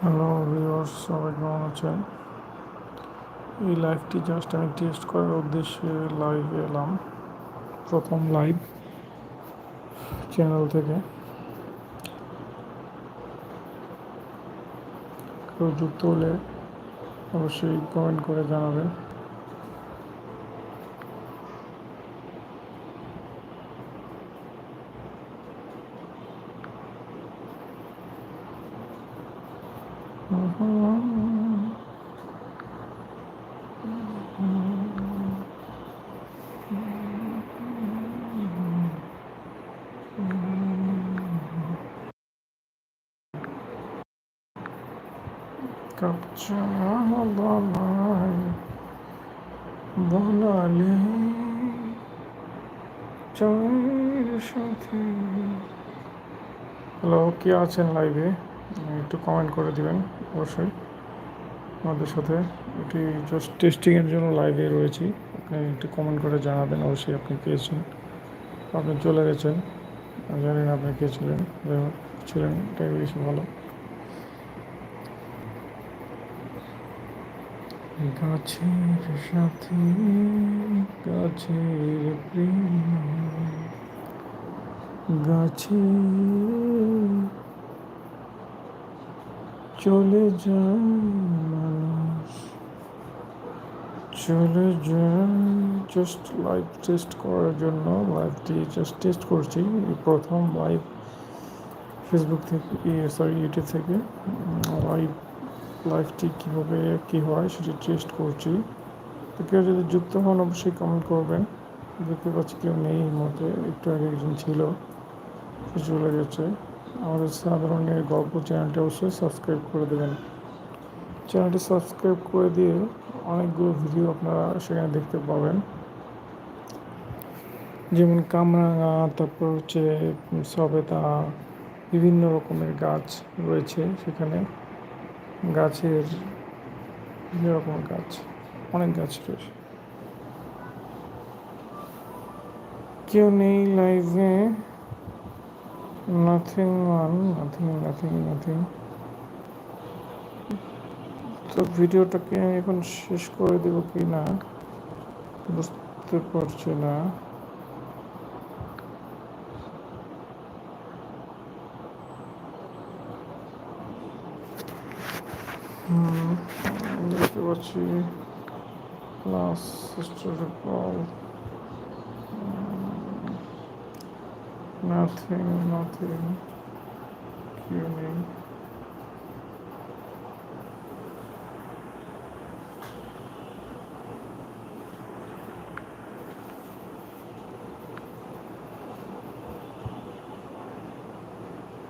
Hello viewers সবাই কেমন আছেন? এই লাইভটি জাস্ট আমি টেস্ট করার উদ্দেশ্যে লাইভে এলাম। প্রথম লাইভ চ্যানেল থেকে। কেউ যুক্ত হলে অবশ্যই কমেন্ট করে জানাবেন। কাপচা বালাই বলালে চায়ের সাথে হ্যালো কে আছেন লাইভে একটু কমেন্ট করে দিবেন, অবশ্যই। আমাদের সাথে এটি জাস্ট টেস্টিংয়ের জন্য লাইভে রয়েছি। আপনি একটু কমেন্ট করে জানাবেন, অবশ্যই আপনি পেয়েছেন আপনি চলে গেছেন। আমি জানি না আপনি কে ছিলেন। ছিলেন এটাই বেশি ভালো। গাছের সাথে গাছের প্রেম গাছে চলে যায় মানুষ। চলে যায় জাস্ট লাইভ টেস্ট করার জন্য লাইভটি জাস্ট টেস্ট করছি। প্রথম লাইভ ফেসবুক থেকে সরি ইউটিউব থেকে। লাইভ লাইভটি কীভাবে কী হয় সেটি টেস্ট করছি। তো কেউ যদি যুক্ত হন, অবশ্যই কমেন্ট করবেন। দেখতে পাচ্ছি কেউ নেই মতে একটু আগে একজন ছিল, সে চলে গেছে। আমাদের সাধারণের গল্প চ্যানেলটি অবশ্যই সাবস্ক্রাইব করে দেবেন। চ্যানেলটি সাবস্ক্রাইব করে দিয়ে অনেকগুলো ভিডিও আপনারা সেখানে দেখতে পাবেন। যেমন কামরাঙা, তারপর হচ্ছে সবেদা বিভিন্ন রকমের গাছ রয়েছে সেখানে। গাছের বিভিন্ন রকমের গাছ, অনেক গাছ রয়েছে। কেউ নেই লাইভে nothing one nothing nothing nothing তো ভিডিওটাকে আমি এখন শেষ করে দেব কি না? বুঝতে পারছি না। হুম দেখতে পাচ্ছি ক্লাস সিস্টার নাথিং নাথিং কেউ নেই